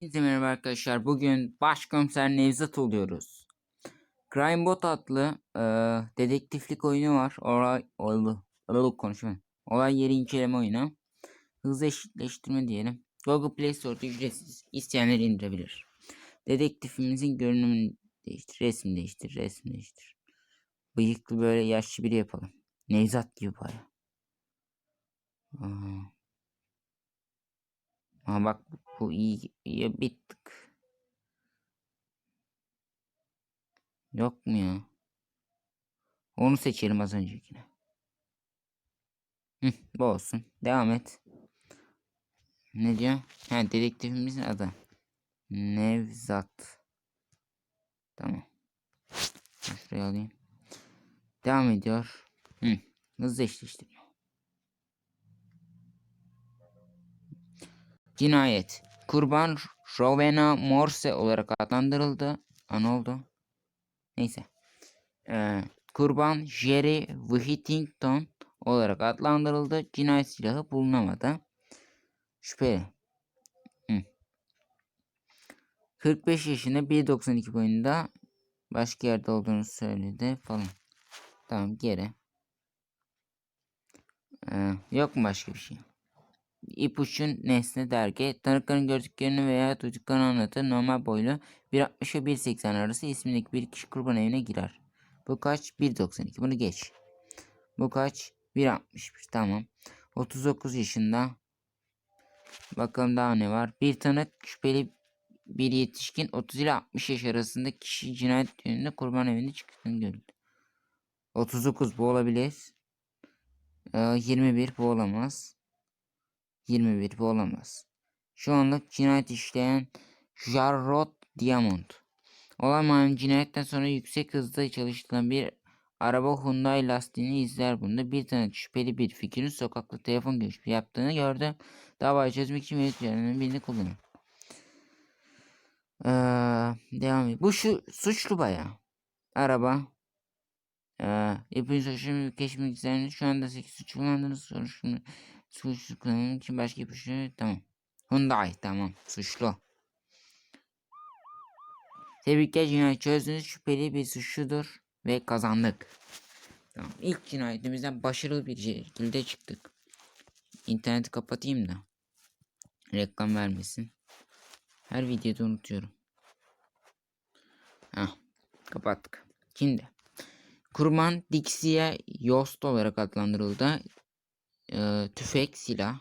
Herkese merhaba arkadaşlar. Bugün Başkomiser Nevzat oluyoruz. Crime Bot adlı e, dedektiflik oyunu var. Olay, olay, olay konuşma. Olay yeri inceleme oyunu. Hızlı eşitleştirme diyelim. Google Play Store'da ücretsiz. İsteyenler indirebilir. Dedektifimizin görünümünü değiştir. Resim değiştir. Resim değiştir. Bıyıklı böyle yaşlı biri yapalım. Nevzat gibi baya. Aa. Ama bak bu, iyi, iyi bir tık. Yok mu ya? Onu seçelim az öncekine. Hı, bu olsun. Devam et. Ne diyor? Ha dedektifimizin adı. Nevzat. Tamam. Şuraya alayım. Devam ediyor. Hı, hızlı eşleştirme. Cinayet. Kurban Rowena Morse olarak adlandırıldı. Ha ne oldu? Neyse. Ee, kurban Jerry Whittington olarak adlandırıldı. Cinayet silahı bulunamadı. Şüpheli. Hı. 45 yaşında 1.92 boyunda başka yerde olduğunu söyledi falan. Tamam geri. Ee, yok mu başka bir şey? İpuçun nesne dergi. Tanıkların gördüklerini veya duyduklarını anlatır. Normal boylu 1.60 ve 1.80 arası ismindeki bir kişi kurban evine girer. Bu kaç? 1.92. Bunu geç. Bu kaç? 1.61. Tamam. 39 yaşında. Bakalım daha ne var? Bir tanık şüpheli bir yetişkin 30 ile 60 yaş arasında kişi cinayet yönünde kurban evinde çıktığını görüldü. 39 bu olabilir. Ee, 21 bu olamaz. 21 bu olamaz. Şu anlık cinayet işleyen Jarrod Diamond. Olay mahalli cinayetten sonra yüksek hızda çalıştırılan bir araba Hyundai lastiğini izler bunda. Bir tane şüpheli bir fikrin sokakta telefon görüşmesi yaptığını gördü. Davayı çözmek için mevcut birini kullanıyor. Ee, devam et. Bu şu suçlu baya. Araba. Ee, ipucu suçlu keşfetmek üzerine şu anda 8 suç kullandığınız soruşturma suçlu için başka ipucu tamam. Hyundai tamam suçlu. Tebrikler cinayet çözdünüz şüpheli bir suçludur ve kazandık. Tamam ilk cinayetimizden başarılı bir şekilde çıktık. İnterneti kapatayım da reklam vermesin. Her videoda unutuyorum. Heh, kapattık. Şimdi kurban Dixie Yost olarak adlandırıldı. Ee, tüfek, silah.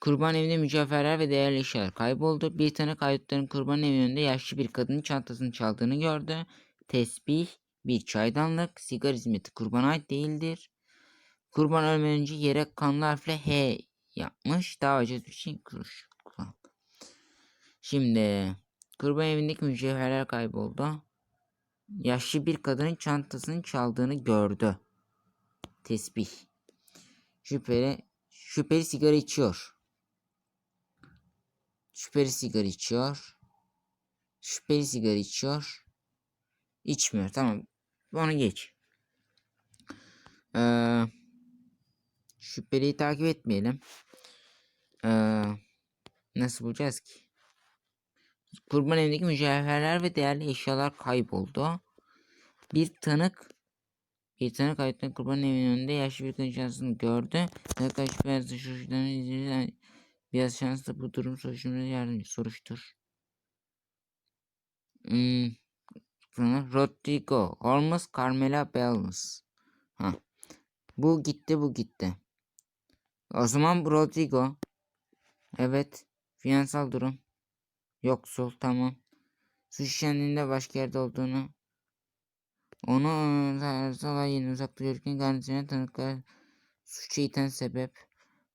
Kurban evinde mücevherler ve değerli eşyalar kayboldu. Bir tane kayıtların kurban evi önünde yaşlı bir kadının çantasını çaldığını gördü. Tesbih, bir çaydanlık, sigara hizmeti kurbana ait değildir. Kurban ölmeden önce yere kanlı harfle H yapmış. Davacı bir şey kuruş. Şimdi kurban evindeki mücevherler kayboldu. Yaşlı bir kadının çantasını çaldığını gördü. Tesbih. Şüpheli, şüpheli sigara içiyor. Şüpheli sigara içiyor. Şüpheli sigara içiyor. İçmiyor. Tamam. Onu geç. Ee, şüpheliyi takip etmeyelim. Ee, nasıl bulacağız ki? Kurban evindeki mücevherler ve değerli eşyalar kayboldu. Bir tanık bir tanık kayıttan kurban evinin önünde yaşlı bir kadın şansını gördü. Kaç beyaz suçludan izledi. Biraz şanslı bu durum soruşturmada yardımcı soruştur. Hmm. Rodrigo Holmes Carmela Bells. Ha. Bu gitti bu gitti. O zaman Rodrigo. Evet. Finansal durum. Yoksul tamam. Suç işlendiğinde başka yerde olduğunu. Onu olay yeni uzakta görürken kendisine tanıklar suça iten sebep.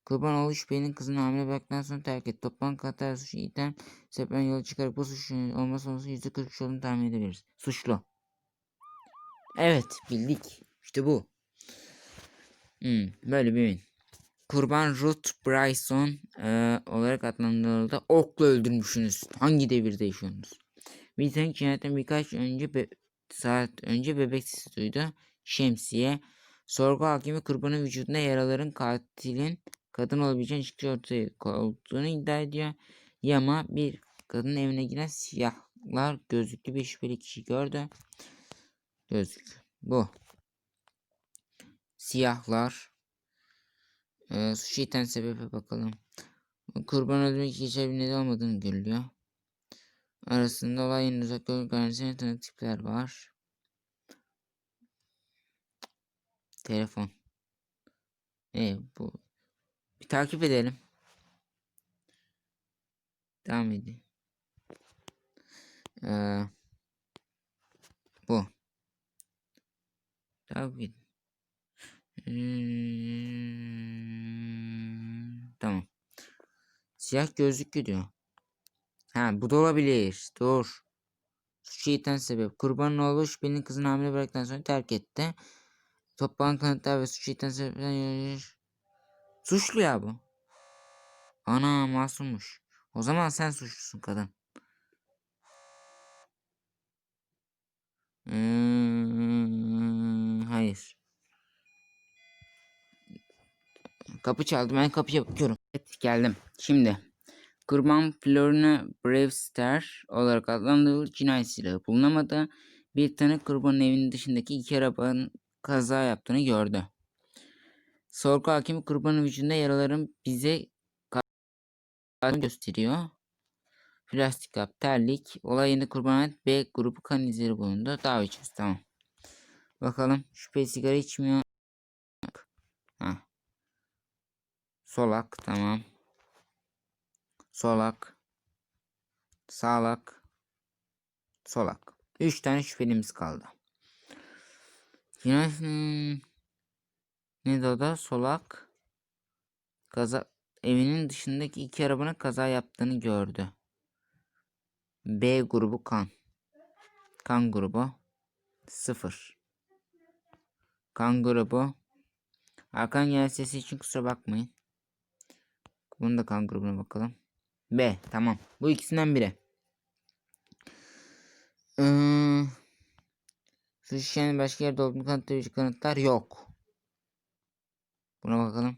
Kurban oğlu şüphelinin kızını hamile bıraktıktan sonra terk etti. Toplam katar suçu iten sebepten yola çıkarak bu suç olması olması %43 olduğunu tahmin edebiliriz. Suçlu. Evet bildik. İşte bu. Hmm, böyle bir oyun. Kurban Ruth Bryson e, olarak adlandırıldı. Okla öldürmüşsünüz. Hangi devirde yaşıyorsunuz? Tanık cinayetten birkaç önce saat önce bebek sesi duydu. Şemsiye. Sorgu hakimi kurbanın vücudunda yaraların katilin kadın olabileceğini çıktığı ortaya olduğunu iddia ediyor. Yama bir Kadının evine giren siyahlar gözlüklü bir şüpheli kişi gördü. Gözlük. Bu. Siyahlar. Ee, suç iten sebebe bakalım. Kurban öldürmek geçerli bir neden olmadığını görülüyor. Arasında olayın uzak yol garantisine tanık tipler var. Telefon. E bu. Bir takip edelim. Devam edin. Ee, bu. Takip edin. Hmm, tamam. Siyah gözlüklü diyor. Ha bu da olabilir. Dur. Suçu iten sebep. Kurbanın oğlu şüphelinin kızını hamile bıraktıktan sonra terk etti. Toplanan kanıtlar ve suçu iten sebepten yürüyüş. Suçlu ya bu. Ana masummuş. O zaman sen suçlusun kadın. Hmm, hayır. Kapı çaldı. Ben kapıya bakıyorum. Evet geldim. Şimdi. Kurban Florina Bravestar olarak adlandırılır cinayet silahı bulunamadı. Bir tanık kurbanın evinin dışındaki iki arabanın kaza yaptığını gördü. Sorgu hakimi kurbanın vücudunda yaraların bize gösteriyor. Plastik kap, terlik, olayında kurban ait B grubu kan izleri bulundu. Daha içiyoruz tamam. Bakalım şüpheli sigara içmiyor. Ha. Solak tamam. Solak. Sağlak. Solak. Üç tane şüphelimiz kaldı. Cinayet hmm, ne de o da solak. Kaza evinin dışındaki iki arabanın kaza yaptığını gördü. B grubu kan. Kan grubu 0. Kan grubu. Arkan yer için kusura bakmayın. Bunu da kan grubuna bakalım. B tamam. Bu ikisinden biri. Ee, işleyen başka yerde olduğunu kanıtlayıcı kanıtlar yok. Buna bakalım.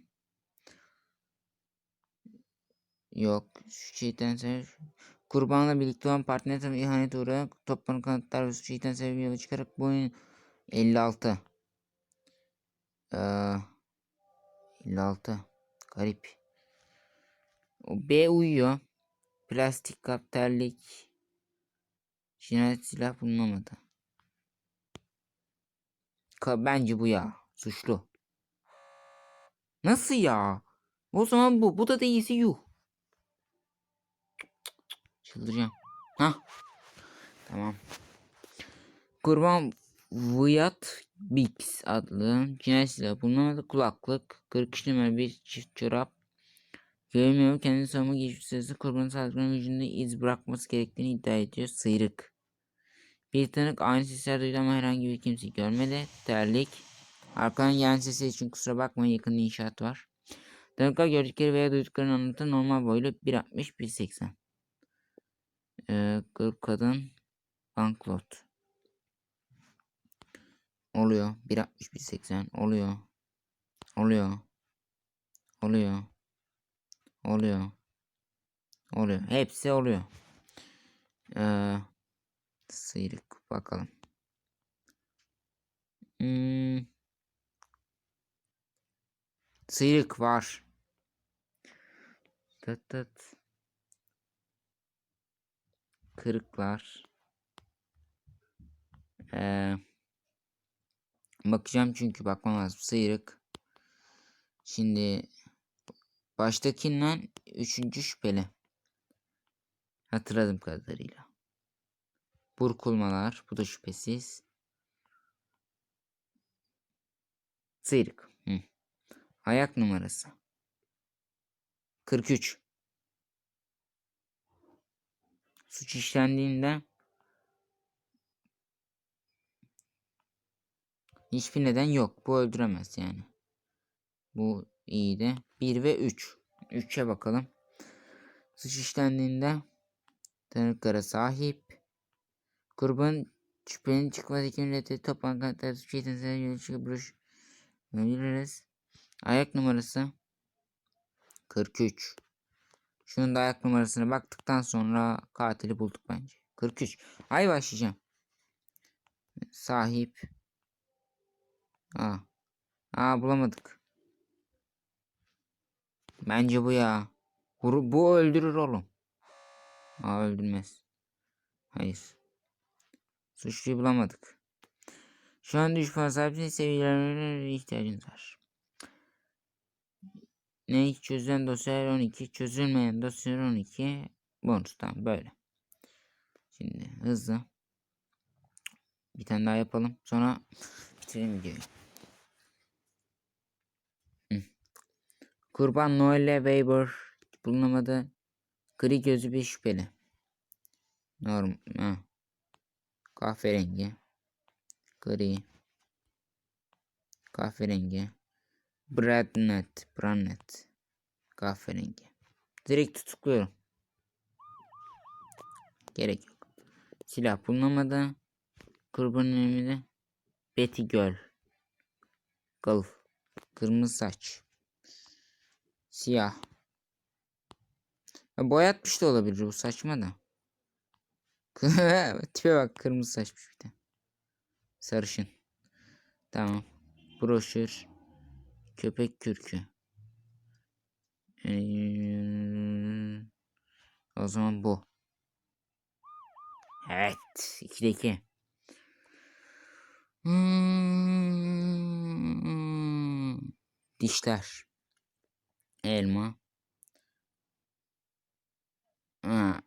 Yok. Suç işleten sebep. Kurbanla birlikte olan partner tarafı ihanet uğrayarak toplanan kanıtlar ve işleten sebebi yola çıkarak bu oyun 56. Ee, 56. Garip. B uyuyor. Plastik kap, terlik. Cinayet silah bulunamadı. Ka bence bu ya. Suçlu. Nasıl ya? O zaman bu. Bu da değilse yuh. Çıldıracağım. Ha. Tamam. Kurban Viyat Bix adlı cinayet silahı bulunamadı. Kulaklık. 43 numara bir çift çorap. Görmüyor. Kendi savunma geçmiş sırası kurbanın saldırgan vücudunda iz bırakması gerektiğini iddia ediyor. Sıyrık. Bir tanık aynı sesler duydu ama herhangi bir kimseyi görmedi. Terlik. Arkadan gelen sesi için kusura bakmayın yakında inşaat var. Tanıklar gördükleri veya duyduklarını anlatan normal boylu 1.60-1.80. Ee, grup kadın banknot. Oluyor. 1.60-1.80 oluyor. Oluyor. Oluyor. Oluyor. Oluyor. Hepsi oluyor. Ee, sıyrık bakalım. Hmm. Sıyrık var. Tıt tıt. Kırıklar. Ee, bakacağım çünkü bakmam lazım. Sıyrık. Şimdi baştakinden üçüncü şüpheli. Hatırladım kadarıyla. Burkulmalar. Bu da şüphesiz. Sıyrık. Hı. Ayak numarası. 43. Suç işlendiğinde hiçbir neden yok. Bu öldüremez yani. Bu iyiydi. 1 ve 3. 3'e bakalım. Suç işlendiğinde tanıklara sahip. Kurban şüphenin çıkmaz iki reddet toplanan kanıtlar suç yeteneğine yönelik buluş biliriz. Ayak numarası 43. Şunun da ayak numarasına baktıktan sonra katili bulduk bence. 43. Ay başlayacağım. Sahip. Aa. Aa bulamadık. Bence bu ya. Bu, bu öldürür oğlum. Aa öldürmez. Hayır. Suçluyu bulamadık. Şu an düşman sahibinin seviyelerine ihtiyacınız var. Ne çözülen dosyalar 12, çözülmeyen dosyalar 12. Bonustan böyle. Şimdi hızlı. Bir tane daha yapalım. Sonra bitirelim videoyu. Kurban Noelle Weber bulunamadı. Gri gözü bir şüpheli. Norm. Ha. Kahverengi. Gri. Kahverengi. Bradnet. Brannet. Kahverengi. Direkt tutukluyorum. Gerek yok. Silah bulunamadı. Kurban önemli. Betty Girl. Golf. Kırmızı saç. Siyah. Ya boyatmış da olabilir bu saçma da. Tipe bak kırmızı saçmış bir de. Sarışın. Tamam. Broşür. Köpek kürkü. Ee, o zaman bu. Evet. 2'de 2. Hmm. Dişler. Elma. Ha,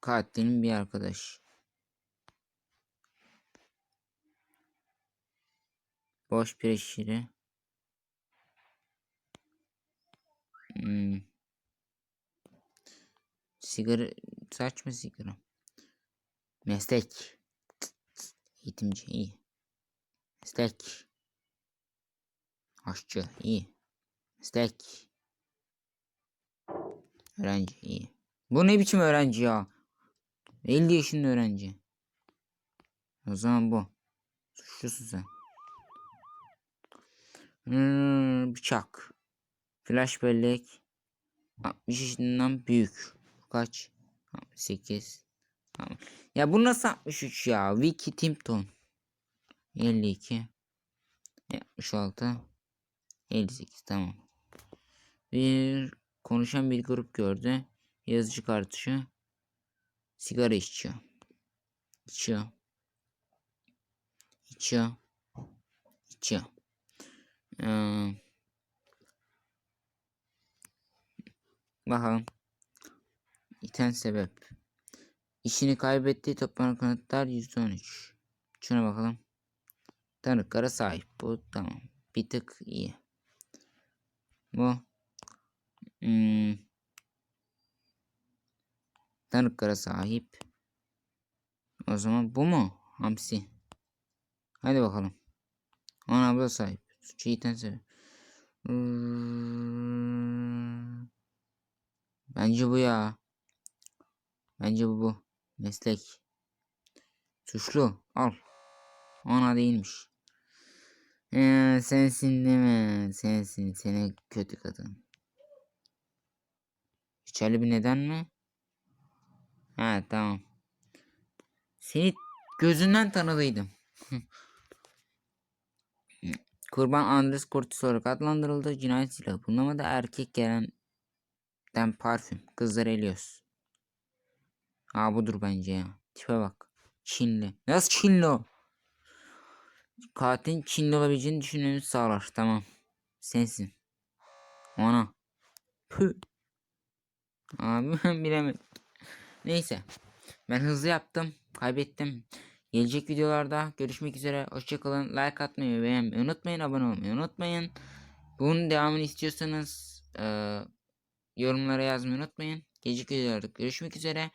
katilin bir arkadaş. Boş bir şişiri. Hmm. Sigara saçma sigara. Meslek. Eğitimci iyi. Meslek. Aşçı iyi. Meslek. Öğrenci iyi. Bu ne biçim öğrenci ya? 50 yaşında öğrenci. O zaman bu. Suçlusun sen. Hmm, bıçak. Flash bellek. 60 yaşından büyük. Kaç? 68. Tamam. Ya bu nasıl 63 ya? Vicky Timpton. 52. 66. 58 tamam. Bir konuşan bir grup gördü. Yazıcı kartuşu. Sigara içiyor. İçiyor. İçiyor. İçiyor. Ee, bakalım. İten sebep. İşini kaybettiği toplanan kanıtlar %13. Şuna bakalım. Tanıklara sahip. Bu tamam. Bir tık iyi. Bu. Hmm. Sahip. O zaman bu mu? Hamsi. Hadi bakalım. Ona abla sahip. Suçu iten sebep. Hmm. Bence bu ya. Bence bu bu. Meslek. Suçlu. Al. Ona değilmiş. Ee, sensin değil mi? Sensin. Seni kötü kadın. Geçerli bir neden mi? Ha tamam. Seni gözünden tanıdıydım. Kurban Andres Cortis olarak adlandırıldı. Cinayet silahı bulunamadı. Erkek gelenden parfüm. Kızlar Elios. Aa budur bence ya. Tipe bak. Çinli. Nasıl Çinli o? Katilin Çinli olabileceğini düşünmemiz sağlar. Tamam. Sensin. Ona. Püh. Abi bilemedim. Neyse. Ben hızlı yaptım. Kaybettim. Gelecek videolarda görüşmek üzere. Hoşçakalın. Like atmayı beğenmeyi unutmayın. Abone olmayı unutmayın. Bunun devamını istiyorsanız e, yorumlara yazmayı unutmayın. Gelecek videolarda görüşmek üzere.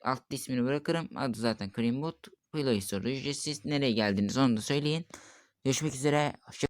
Altta ismini bırakırım. Adı zaten Creambot. Play Store ücretsiz. Nereye geldiniz onu da söyleyin. Görüşmek üzere. Hoşça